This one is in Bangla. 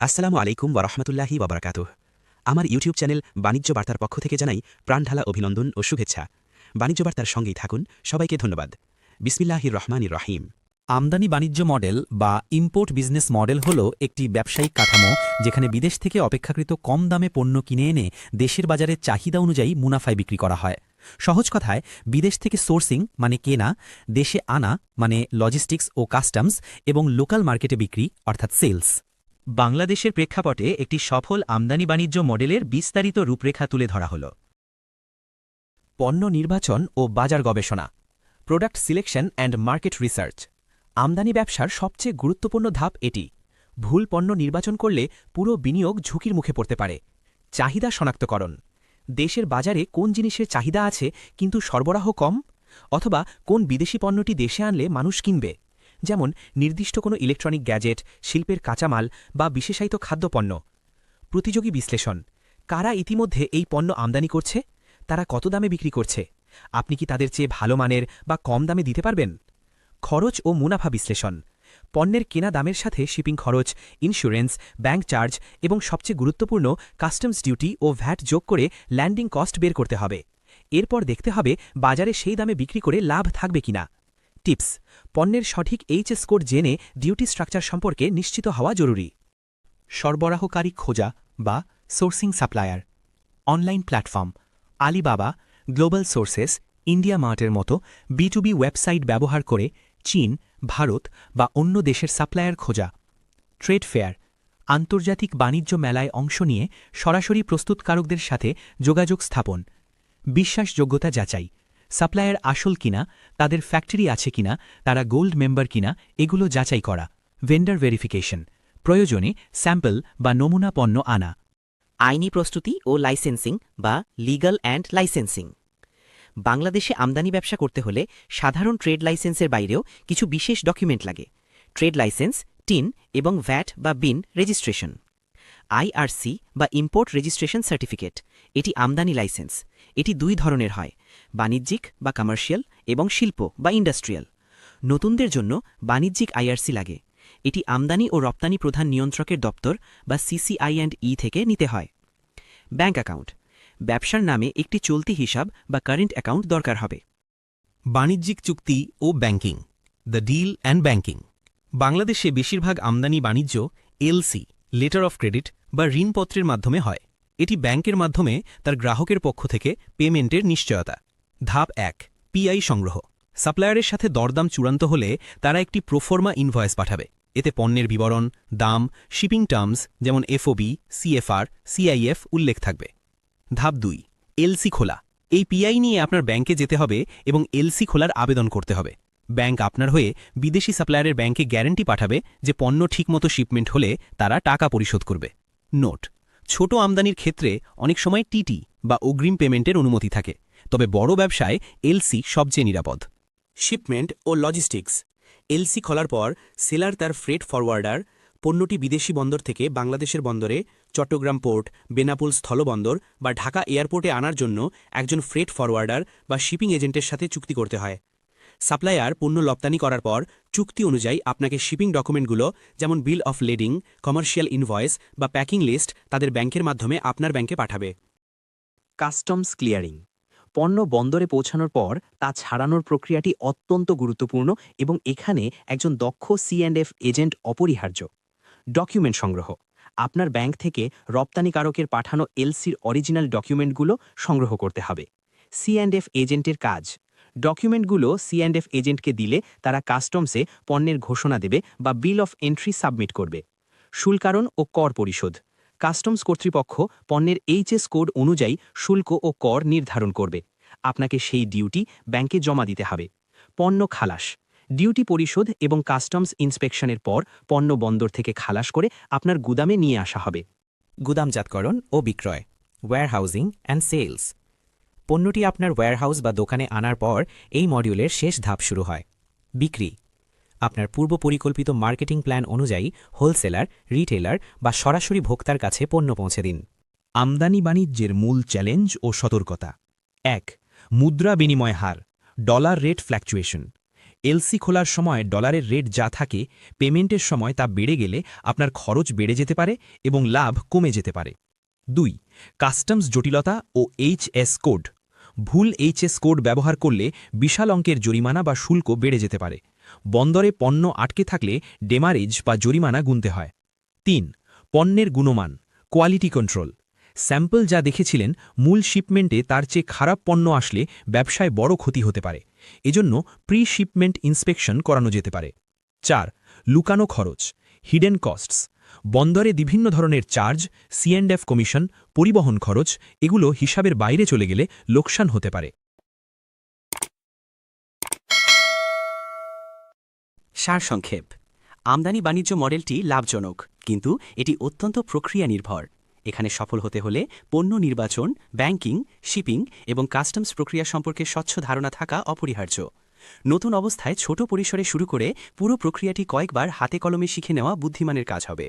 আসসালামু আলাইকুম ওরহমতুল্লাহি বাবরাকাতুহ আমার ইউটিউব চ্যানেল বাণিজ্য বার্তার পক্ষ থেকে জানাই প্রাণঢালা অভিনন্দন ও শুভেচ্ছা। বাণিজ্য বার্তার সঙ্গেই থাকুন, সবাইকে ধন্যবাদ। বিসমিল্লাহির রহমানির রহিম। আমদানি বাণিজ্য মডেল বা ইম্পোর্ট বিজনেস মডেল হল একটি ব্যবসায়িক কাঠামো যেখানে বিদেশ থেকে অপেক্ষাকৃত কম দামে পণ্য কিনে এনে দেশের বাজারে চাহিদা অনুযায়ী মুনাফায় বিক্রি করা হয়। সহজ কথায়, বিদেশ থেকে সোর্সিং মানে কেনা, দেশে আনা মানে লজিস্টিক্স ও কাস্টমস এবং লোকাল মার্কেটে বিক্রি অর্থাৎ সেলস। বাংলাদেশের প্রেক্ষাপটে একটি সফল আমদানি বাণিজ্য মডেলের বিস্তারিত রূপরেখা তুলে ধরা হল। পণ্য নির্বাচন ও বাজার গবেষণা product selection and market research আমদানি ব্যবসার সবচেয়ে গুরুত্বপূর্ণ ধাপ এটি। ভুল পণ্য নির্বাচন করলে পুরো বিনিয়োগ ঝুঁকির মুখে পড়তে পারে। চাহিদা শনাক্তকরণ। দেশের বাজারে কোন জিনিসের চাহিদা আছে কিন্তু সরবরাহ কম? অথবা কোন বিদেশি পণ্যটি দেশে আনলে মানুষ কিনবে? যেমন নির্দিষ্ট কোনো ইলেকট্রনিক গ্যাজেট, শিল্পের কাঁচামাল বা বিশেষায়িত খাদ্যপণ্য। প্রতিযোগী বিশ্লেষণ, কারা ইতিমধ্যে এই পণ্য আমদানি করছে? তারা কত দামে বিক্রি করছে? আপনি কি তাদের চেয়ে ভালো মানের বা কম দামে দিতে পারবেন? খরচ ও মুনাফা বিশ্লেষণ, পণ্যের কেনা দামের সাথে শিপিং খরচ ইন্স্যুরেন্স ব্যাংক চার্জ এবং সবচেয়ে গুরুত্বপূর্ণ কাস্টমস ডিউটি ও ভ্যাট যোগ করে ল্যান্ডিং কস্ট বের করতে হবে। এরপর দেখতে হবে বাজারে সেই দামে বিক্রি করে লাভ থাকবে কিনা। টিপস, পণ্যের সঠিক এইচএস কোড জেনে ডিউটি স্ট্রাকচার সম্পর্কে নিশ্চিত হওয়া জরুরি। সরবরাহকারী খোঁজা বা sourcing supplier. Online platform, Alibaba, global sources, India মার্টের মতো বিটুবি ওয়েবসাইট ব্যবহার করে চীন, ভারত বা অন্য দেশের সাপ্লায়ার খোঁজা। ট্রেড ফেয়ার, আন্তর্জাতিক বাণিজ্য মেলায় অংশ নিয়ে সরাসরি প্রস্তুতকারকদের সাথে যোগাযোগ স্থাপন। বিশ্বাসযোগ্যতা যাচাই সাপ্লায়ার আসল কিনা, তাদের ফ্যাক্টরি আছে কিনা, তারা গোল্ড মেম্বার কিনা, এগুলো যাচাই করা। Vendor verification. প্রয়োজনে স্যাম্পল বা নমুনা পণ্য আনা। আইনি প্রস্তুতি ও লাইসেন্সিং বা লিগ্যাল অ্যান্ড লাইসেন্সিং। বাংলাদেশে আমদানি ব্যবসা করতে হলে সাধারণ ট্রেড লাইসেন্সের বাইরেও কিছু বিশেষ ডকুমেন্ট লাগে। ট্রেড লাইসেন্স, টিন এবং ভ্যাট বা বিন রেজিস্ট্রেশন। আইআরসি বা ইম্পোর্ট রেজিস্ট্রেশন সার্টিফিকেট। এটি আমদানি লাইসেন্স। এটি দুই ধরনের হয়। বাণিজ্যিক বা কমার্শিয়াল এবং শিল্প বা ইন্ডাস্ট্রিয়াল নতুনদের জন্য বাণিজ্যিক আইআরসি লাগে। এটি আমদানি ও রপ্তানি প্রধান নিয়ন্ত্রকের দপ্তর বা সিসিআই অ্যান্ড ই থেকে নিতে হয়। Bank account. ব্যবসার নামে একটি চলতি হিসাব বা কারেন্ট অ্যাকাউন্ট দরকার হবে। বাণিজ্যিক চুক্তি ও banking. The deal and banking. বাংলাদেশে বেশিরভাগ আমদানি বাণিজ্য এলসি লেটার অফ ক্রেডিট বা ঋণপত্রের মাধ্যমে হয়। এটি ব্যাংকের মাধ্যমে তার গ্রাহকের পক্ষ থেকে পেমেন্টের নিশ্চয়তা। ধাপ এক পিআই সংগ্রহ। সাপ্লায়ারের সাথে দরদাম চূড়ান্ত হলে তারা একটি প্রোফর্মা ইনভয়েস পাঠাবে। এতে পণ্যের বিবরণ, দাম, শিপিং টার্মস যেমন এফওবি, সিএফআর, সিআইএফ উল্লেখ থাকবে। ধাপ দুই, এলসি খোলা। এই পিআই নিয়ে আপনার ব্যাংকে যেতে হবে এবং এলসি খোলার আবেদন করতে হবে। ব্যাংক আপনার হয়ে বিদেশি সাপ্লায়ারের ব্যাংকে গ্যারান্টি পাঠাবে যে পণ্য ঠিকমতো শিপমেন্ট হলে তারা টাকা পরিশোধ করবে। নোট ছোট আমদানির ক্ষেত্রে অনেক সময় টিটি বা অগ্রিম পেমেন্টের অনুমতি থাকে, তবে বড় ব্যবসায় এলসি সবচেয়ে নিরাপদ। শিপমেন্ট ও লজিস্টিক্স। এলসি খোলার পর সেলার তার ফ্রেট ফরওয়ার্ডার, পণ্যটি বিদেশি বন্দর থেকে বাংলাদেশের বন্দরে, চট্টগ্রাম পোর্ট, বেনাপুল স্থলবন্দর বা ঢাকা এয়ারপোর্টে আনার জন্য একজন ফ্রেট ফরওয়ার্ডার বা শিপিং এজেন্টের সাথে চুক্তি করতে হয়। সাপ্লায়ার পণ্য রপ্তানি করার পর চুক্তি অনুযায়ী আপনাকে শিপিং ডকুমেন্টগুলো, যেমন bill of lading, commercial invoice বা প্যাকিং লিস্ট তাদের ব্যাংকের মাধ্যমে আপনার ব্যাংকে পাঠাবে। Customs clearing. পণ্য বন্দরে পৌঁছানোর পর তা ছাড়ানোর প্রক্রিয়াটি অত্যন্ত গুরুত্বপূর্ণ এবং এখানে একজন দক্ষ সিঅ্যান্ডএফ এজেন্ট অপরিহার্য। ডকুমেন্ট সংগ্রহ। আপনার ব্যাংক থেকে রপ্তানিকারকের পাঠানো এলসির অরিজিনাল ডকুমেন্টগুলো সংগ্রহ করতে হবে। সিঅ্যান্ডএফ এজেন্টের কাজ। ডকুমেন্টগুলো সিঅ্যান্ডএফ এজেন্টকে দিলে তারা কাস্টমসে পণ্যের ঘোষণা দেবে বা বিল অফ এন্ট্রি সাবমিট করবে। শুল্কারণ ও কর পরিশোধ। কাস্টমস কর্তৃপক্ষ পণ্যের এইচএস কোড অনুযায়ী শুল্ক ও কর নির্ধারণ করবে। আপনাকে সেই ডিউটি ব্যাংকে জমা দিতে হবে। পণ্য খালাস। ডিউটি পরিশোধ এবং কাস্টমস ইন্সপেকশনের পর পণ্য বন্দর থেকে খালাস করে আপনার গুদামে নিয়ে আসা হবে। গুদামজাতকরণ ও বিক্রয়। ওয়্যারহাউজিং অ্যান্ড সেলস পণ্যটি আপনার ওয়্যারহাউস বা দোকানে আনার পর এই মডিউলের শেষ ধাপ শুরু হয়। বিক্রি। আপনার পূর্ব পরিকল্পিত মার্কেটিং প্ল্যান অনুযায়ী হোলসেলার রিটেলার বা সরাসরি ভোক্তার কাছে পণ্য পৌঁছে দিন। আমদানি বাণিজ্যের মূল চ্যালেঞ্জ ও সতর্কতা। এক, মুদ্রা বিনিময় হার ডলার রেট ফ্ল্যাকচুয়েশন এলসি খোলার সময় ডলারের রেট যা থাকে পেমেন্টের সময় তা বেড়ে গেলে আপনার খরচ বেড়ে যেতে পারে এবং লাভ কমে যেতে পারে। দুই কাস্টমস জটিলতা ও এইচএস কোড ভুল এইচএস কোড ব্যবহার করলে বিশাল অঙ্কের জরিমানা বা শুল্ক বেড়ে যেতে পারে। বন্দরে পণ্য আটকে থাকলে ডেমারেজ বা জরিমানা গুনতে হয়। তিন, পণ্যের গুণমান কোয়ালিটি কন্ট্রোল স্যাম্পল যা দেখেছিলেন, মূল শিপমেন্টে তার চেয়ে খারাপ পণ্য আসলে ব্যবসায় বড় ক্ষতি হতে পারে। এজন্য প্রি শিপমেন্ট ইন্সপেকশন করানো যেতে পারে। চার, লুকানো খরচ হিডেন কস্টস বন্দরে বিভিন্ন ধরনের চার্জ সিএন্ডএফ কমিশন, পরিবহন খরচ, এগুলো হিসাবের বাইরে চলে গেলে লোকসান হতে পারে। সারসংক্ষেপ আমদানি বাণিজ্য মডেলটি লাভজনক, কিন্তু এটি অত্যন্ত প্রক্রিয়া নির্ভর এখানে সফল হতে হলে পণ্য নির্বাচন, ব্যাংকিং, শিপিং এবং কাস্টমস প্রক্রিয়া সম্পর্কে স্বচ্ছ ধারণা থাকা অপরিহার্য। নতুন অবস্থায় ছোট পরিসরে শুরু করে পুরো প্রক্রিয়াটি কয়েকবার হাতে কলমে শিখে নেওয়া বুদ্ধিমানের কাজ হবে।